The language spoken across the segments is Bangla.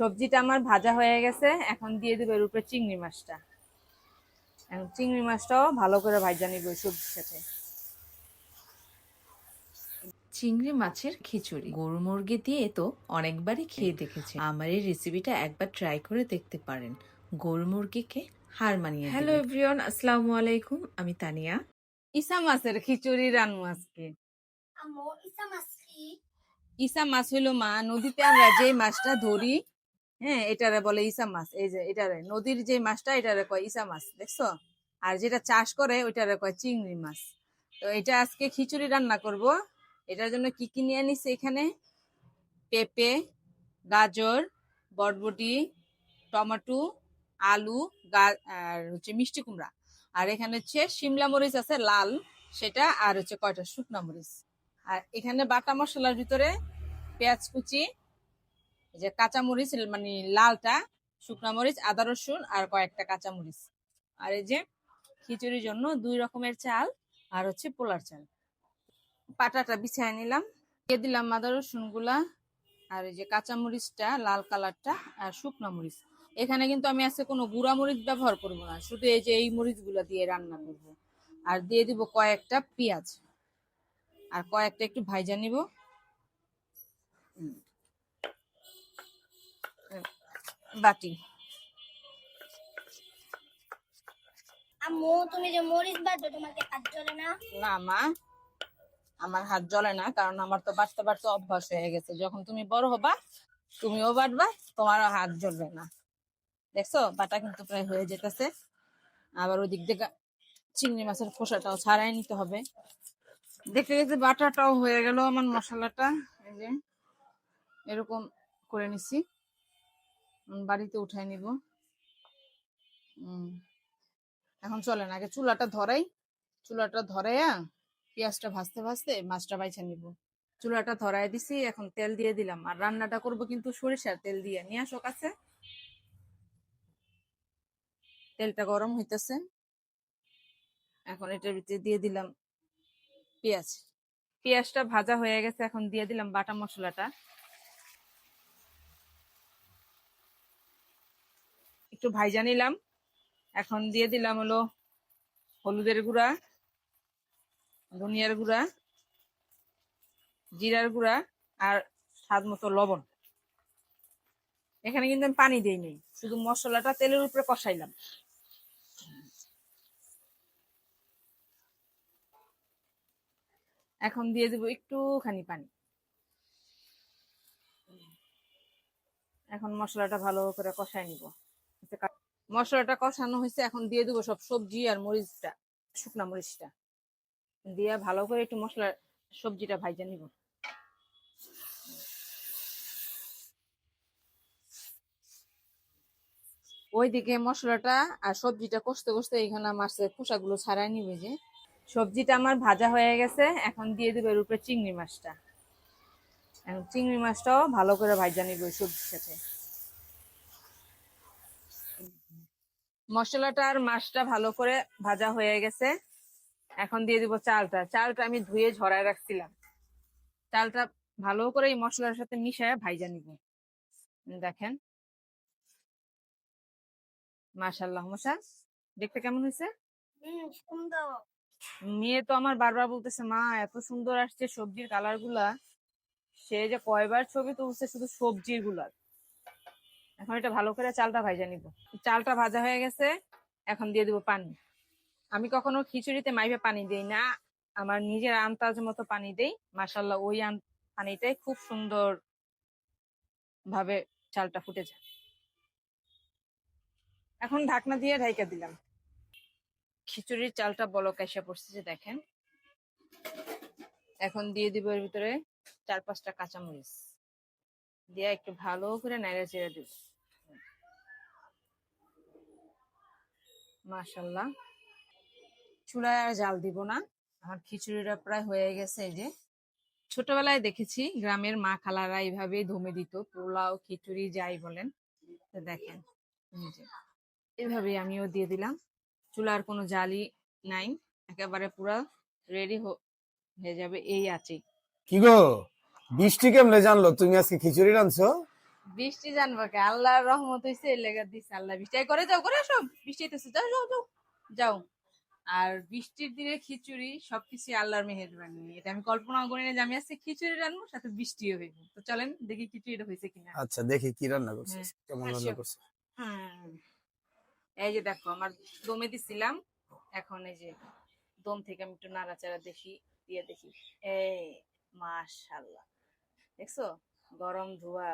সবজিটা আমার ভাজা হয়ে গেছে এখন দিয়ে দেবো এর উপরে চিংড়ি মাছটা। এখন চিংড়ি মাছটাও ভালো করে ভাজা নিব সবজির সাথে। চিংড়ি মাছের খিচুড়ি। গরু মুরগি দিয়ে তো অনেকবারই খেয়ে দেখেছি। আমার এই রেসিপিটা একবার ট্রাই করে দেখতে পারেন। গরু মুরগিকে হার মানিয়ে হ্যালো এভরিওয়ান আসসালামু আলাইকুম আমি তানিয়া। ইসা মাছের খিচুড়ি রান্না আজকে। ইসা মাছ হইল মা নদীতে আমরা যে মাছটা ধরি হ্যাঁ এটারে বলে ইসা মাছ। এই যে এটারে, নদীর যে মাছটা, এটারে কয় ইসা মাছ, দেখছ? আর যেটা চাষ করে, ওইটারে কয় চিংড়ি মাছ। তো এটা আজকে খিচুড়ি রান্না করব। এটার জন্য কি কি নিয়ে নিছে এখানে? পেঁপে, গাজর বটবটি টমেটো, আলু আর হচ্ছে মিষ্টি কুমড়া। আর এখানে হচ্ছে শিমলা মরিচ আছে, লাল, সেটা, আর হচ্ছে কয়টা? শুকনা মরিচ। আর এখানে বাটা মশলার ভিতরে পেঁয়াজ কুচি এই যে কাঁচা মরিচ মানে লালটা, শুকনা মরিচ, আদা রসুন আর কয়েকটা কাঁচা মরিচ আর এই যে খিচুড়ির জন্য দুই রকমের চাল আর হচ্ছে পোলার চাল। পাটাটা বিছায় নিলাম, দিয়ে দিলাম আদা রসুনগুলা আর এই যে কাঁচা মরিচটা লাল কালারটা আর শুকনা মরিচ। এখানে কিন্তু আমি আজকে কোনো গুঁড়া মরিচ ব্যবহার করব না, শুধু এই যে এই মরিচগুলা দিয়ে রান্না করব। আর দিয়ে দিব কয়েকটা পেঁয়াজ। আর কয়েকটা একটু ভাইজা নিব। বাটি। আম্মু তুমি যে মরিচ বাটো তোমাকে হাত চলে না? না মা। আমার হাত জ্বলে না কারণ আমার তো বাড়তে বাড়তে অভ্যাস হয়ে গেছে। যখন তুমি বড় হবা তুমিও বাটবা তোমারও হাত জ্বলবে না। দেখছ? বাটা কিন্তু প্রায় হয়ে যেতেছে। আবার ওই দিক থেকে চিংড়ি মাছের খোসাটাও ছাড়াই নিতে হবে। দেখতে দেখতে বাটাটাও হয়ে গেল আমার মশলাটা। এই যে এরকম করে নিছি। বাড়িতে উঠাই নিব। এখন চলে না আগে চুলাটা ধরাই। চুলাটা ধরাইয়া পেঁয়াজটা ভাজতে ভাজতে মাছটা বাইছা নিব। চুলাটা ধরাই দিছি, এখন তেল দিয়ে দিলাম। আর রান্নাটা করব কিন্তু সরিষার তেল দিয়ে। নিয়ে আসো কাছে। তেলটা গরম হইতেছে। এখন এটার ভিতরে দিয়ে দিলাম পেঁয়াজ। পেঁয়াজটা ভাজা হয়ে গেছে, এখন দিয়ে দিলাম বাটা মশলাটা। একটু ভাইজা নিলাম। এখন দিয়ে দিলাম হলো হলুদের গুঁড়া, ধনিয়ার গুঁড়া, জিরার গুঁড়া আর স্বাদ মতো লবণ। এখানে কিন্তু আমি পানি দিই নেই, শুধু মশলাটা তেলের উপরে কষাইলাম। এখন দিয়ে দেবো একটুখানি পানি। এখন মশলাটা ভালো করে কষাই নিব। মশলাটা কষানো হয়েছে, এখন দিয়ে দেবো সব সবজি আর মরিচটা, শুকনা মরিচটা। দিয়ে ভালো করে একটু মশলা, সবজিটা ভাইজা নিব। ওইদিকে মশলাটা আর সবজিটা কষতে কষতে এখানে মাছের খোসাগুলো ছাড়াই নিবে যে, সবজিটা আমার ভাজা হয়ে গেছে, এখন দিয়ে দেবো এর উপরে চিংড়ি মাছটা। এখন চিংড়ি মাছটাও ভালো করে ভাজা নিব সবজির সাথে। মশলাটা আর মাছটা ভালো করে ভাজা হয়ে গেছে। এখন দিয়ে দিব চালটা। চালটা আমি ধুয়ে ঝরায় রাখছিলাম। চালটা ভালো করে এই মশলার সাথে মিশায় ভাইজা নিব। দেখেন। মাশাল্লাহ মশা। দেখতে কেমন হয়েছে? মেয়ে তো আমার বারবার বলতেছে মা এত সুন্দর আসছে সবজির কালারগুলা। সে যে কয়বার ছবি তুলছে শুধু সবজিরগুলার এখন এটা ভালো করে চালটা ভাজা নিব। চালটা ভাজা হয়ে গেছে, এখন দিয়ে দিব পানি। আমি কখনো খিচুড়িতে মাইভে পানি দেই না, আমার নিজের আন্দাজ মতো পানি দেই। মাসাল্লাহ ওই পানিটাই খুব সুন্দর ভাবে চালটা ফুটে যায়। এখন ঢাকনা দিয়ে ঢাইকা দিলাম। খিচুড়ির চালটা বলক এসে পড়ছে দেখেন। এখন দিয়ে দিব এর ভিতরে চার পাঁচটা কাঁচামরিচ। দিয়ে একটু ভালো করে নাড়া চেড়ে দিব। মাশাল্লাহ চুলায় আর জাল দিব না। আমার খিচুড়িটা প্রায় হয়ে গেছে এই যে। ছোটবেলায় দেখেছি গ্রামের মা খালারা এইভাবে ধমে দিত, পোলাও, খিচুড়ি, যাই বলেন। দেখেন এইভাবে আমিও দিয়ে দিলাম। চুলার কোনো জালি নাই, একেবারে পুরো রেডি হয়ে যাবে, এই আছে কি গো? বৃষ্টি কেমনে জানলো? তুমি আজকে খিচুড়ি রাঁধছো? বৃষ্টি জানব কে? আল্লাহর রহমত হইছে এর লেগে দিছে আল্লাহ বৃষ্টি। করে যাও করে সব বৃষ্টি হইতেছে। যাও যাও যাও যাও। আর বৃষ্টির দিনে খিচুড়ি সবকিছু আল্লাহর মেহেরবানি। এটা আমি কল্পনা করি না যে আমি আজকে খিচুড়ি রান্নবো সাথে বৃষ্টিও হইব। তো চলেন দেখি খিচুড়িটা হয়েছে কিনা। আচ্ছা দেখি কি রান্না করছিস হ্যাঁ, কেমন রান্না করছিস হুম। এই যে দেখো আমার দমে দিছিলাম। এখন এই যে দম থেকে আমি একটু নাড়াচাড়া দেখি দিয়ে দেখি। এই মাশাল্লাহ দেখছ? গরম ধোয়া।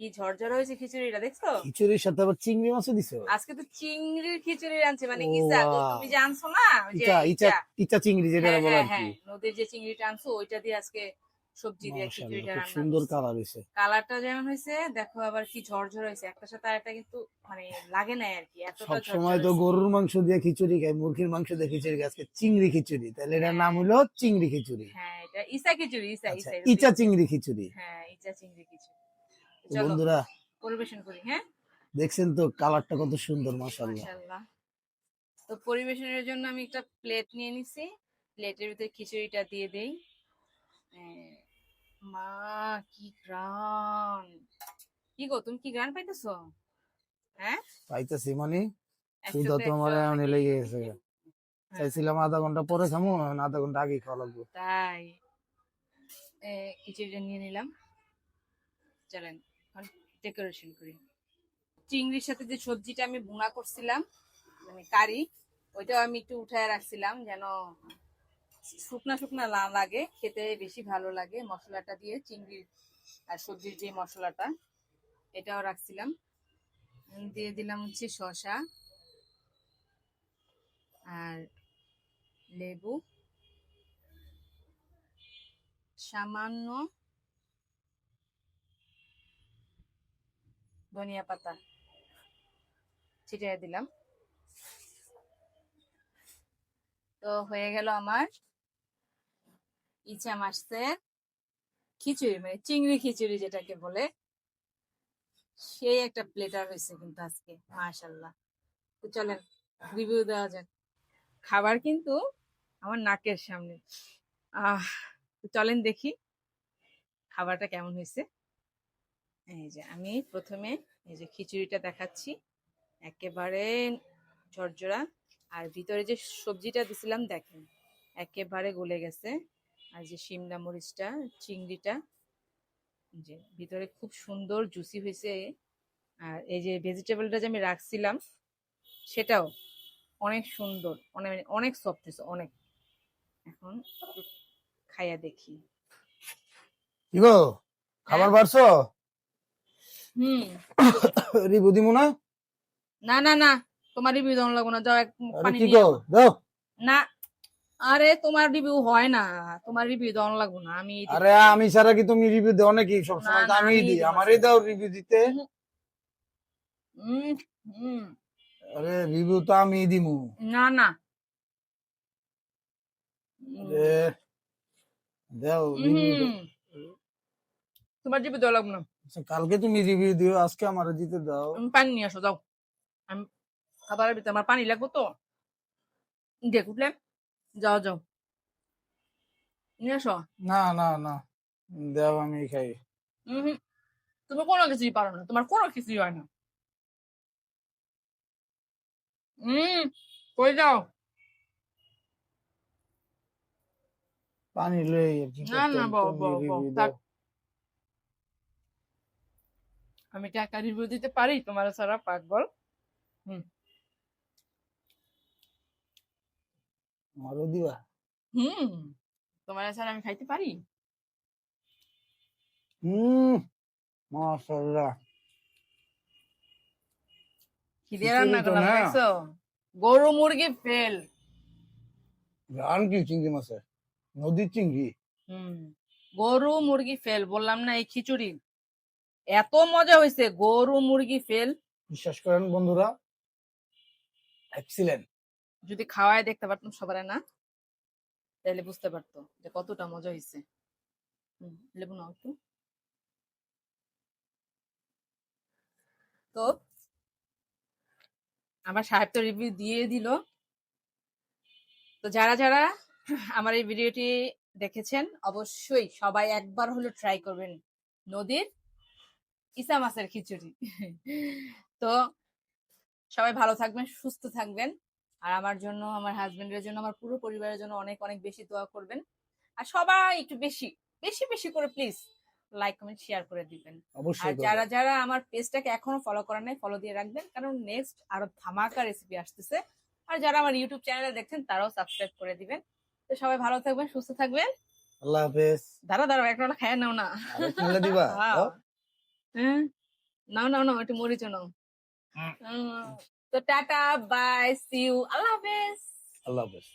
কি ঝরঝর হয়েছে খিচুড়িটা দেখছ? খিচুড়ির সাথে আবার চিংড়ি মাছও দিছো? আজকে তো চিংড়ির খিচুড়ি আনছে মানে। তুমি জানছো না ইচা ইচা ইচা। চিংড়ি যেটা হ্যাঁ, বলে হ্যাঁ, আর কি হ্যাঁ, নদীর যে চিংড়িটা আনছো ওইটা দিয়ে আজকে সবজি দিয়ে খিচুড়িটা রান্না সুন্দর কালার হয়েছে। কালারটা যেমন হয়েছে দেখো আবার কি ঝরঝর হয়েছে। একটা সাথে আরেকটা কিন্তু মানে লাগে না আর কি এতটা সব সময় তো গরুর মাংস দিয়ে খিচুড়ি খাই মুরগির মাংস দিয়ে খিচুড়ি আজকে চিংড়ি খিচুড়ি। তাহলে এটার নাম হলো চিংড়ি খিচুড়ি। হ্যাঁ এটা ইসা খিচুড়ি ইসা আচ্ছা ইসা ইচা। চিংড়ি খিচুড়ি। হ্যাঁ ইচা চিংড়ি খিচুড়ি। বন্ধুরা পরিবেশন করি হ্যাঁ? দেখছেন তো কালারটা কত সুন্দর মাশাআল্লাহ। তো পরিবেশনের জন্য আমি একটা প্লেট নিয়ে নিছি। প্লেটের ভিতরে খিচুড়িটা দিয়ে দেই। মা কি গ্রান কি গো তুমি কি গ্রান পাইতেছো? হ্যাঁ? পাইতেছি মানে সুদা একসাথে তো আমার একটা এমন? লেগে গেছে। হ্যাঁ, চাইছিলাম আধা ঘণ্টা পরে খামো আধা ঘণ্টা আগে খাওয়া লাগবে। তাই। এ, খিচুড়িটা নিয়ে নিলাম। চলেন। ডেকোরেশন করি। চিংড়ির সাথে যে সবজিটা আমি ভুনা করছিলাম মানে কারি, ওইটাও আমি একটু উঠায় রাখছিলাম যেন শুকনা শুকনা না লাগে, খেতে বেশি ভালো লাগে। মশলাটা দিয়ে চিংড়ির আর সবজির যে মশলাটা, এটাও রাখছিলাম। দিয়ে দিলাম হচ্ছে শসা আর লেবু। সামান্য ধনিয়া পাতা ছিটিয়ে দিলাম। তো হয়ে গেল আমার ইচা মাছের খিচুড়ি মানে চিংড়ি খিচুড়ি যেটাকে বলে। সেই একটা প্লেটার হয়েছে কিন্তু আজকে মাশাল্লাহ তো চলেন রিভিউ দেওয়া যাক। খাবার কিন্তু আমার নাকের সামনে। আহ চলেন দেখি খাবারটা কেমন হয়েছে। এই যে আমি প্রথমে এই যে খিচুড়িটা দেখাচ্ছি। একেবারে ঝরঝরা। আর ভিতরে যে সবজিটা দিছিলাম দেখেন একেবারে গলে গেছে। আর যে শিমলা মরিচটা চিংড়িটা যে ভিতরে খুব সুন্দর জুসি হয়েছে। আর এই যে ভেজিটেবলটা যে আমি রাখছিলাম সেটাও অনেক সুন্দর অনেক অনেক সফট হয়েছে অনেক। এখন খাইয়া দেখি। গো? খাবার পারছ হুম। রিবু দিমু না? না না না। তোমার রিভিউ দেওয়া লাগবো না। যাও এক পানি কি দাও। না। আরে তোমার রিভিউ হয় না। তোমার রিভিউ দেওয়া লাগবো না। আমি আরে আমি ছাড়া কি তুমি রিভিউ দাও নাকি? সবসময় না, তো আমি আমিই দিই। আমারই দাও রিভিউ দিতে। হুম, আরে রিভিউ তো আমি দিমু। না না। দাও রিভিউ তোমার রিভিউ দেওয়া লাগবো না। কালকে তুমি রিভিউ দিও আজকে আমার দিতে দাও। তুমি পানি নিয়ে আসো যাও। আমি খাবারের ভিতরে আমার পানি লাগবো তো। দেখ উঠলে? যাও যাও। নিয়ে আসো। না না না। দাও আমি খাই। উম, তুমি কোনো কিছুই পারো না তোমার কোনো কিছুই হয় না। হুম কই যাও? পানি লই আর কি না, না, বাবা, বাবা, review থাক। দাও। আমি টাকা রিভিউ দিতে পারি? তোমার সারা পাগল। আমারও দিবা। হুম। তোমার ছাড়া আমি খাইতে পারি? হুম। মাশাআল্লাহ। খিদে খিচুড়ি রান্না করলাম দেখছ গরু মুরগি ফেল। গান কি চিংড়ি মাছের? নদীর চিংড়ি? হুম। গরু মুরগি ফেল বললাম না এই খিচুড়ি। এত মজা হয়েছে গরু মুরগি ফেল। বিশ্বাস করেন বন্ধুরা এক্সিলেন্ট যদি খাওয়ায় দেখতে পারতাম সবার না তাহলে বুঝতে পারতো যে কতটা মজা হয়েছে লেবু নাও একটু। তো আমার সাহেব তো রিভিউ দিয়ে দিল। তো যারা যারা আমার এই ভিডিওটি দেখেছেন অবশ্যই সবাই একবার হলো ট্রাই করবেন। নদীর ইসা মাছের খিচুড়ি। তো সবাই ভালো থাকবেন সুস্থ থাকবেন। আর আমার জন্য আমার হাজবেন্ডের জন্য আমার পুরো পরিবারের জন্য অনেক অনেক বেশি দোয়া করবেন। আর সবাই একটু বেশি বেশি বেশি করে প্লিজ লাইক কমেন্ট শেয়ার করে দিবেন। আর যারা যারা আমার পেজটাকে এখনও ফলো করেন নাই ফলো দিয়ে রাখবেন। কারণ নেক্সট আরও ধামাকা রেসিপি আসতেছে। আর যারা আমার ইউটিউব চ্যানেলে দেখছেন তারাও সাবস্ক্রাইব করে দিবেন। তো সবাই ভালো থাকবেন সুস্থ থাকবেন। আল্লাহ হাফেজ। দাঁড়া দাঁড়া একটা খায় নাও না। দিবা। হ্যাঁ। নাও নাও নাও একটু মরিচ নাও। তো টাটা বাই সি ইউ আল্লাহ হাফেজ আল্লাহ হাফেজ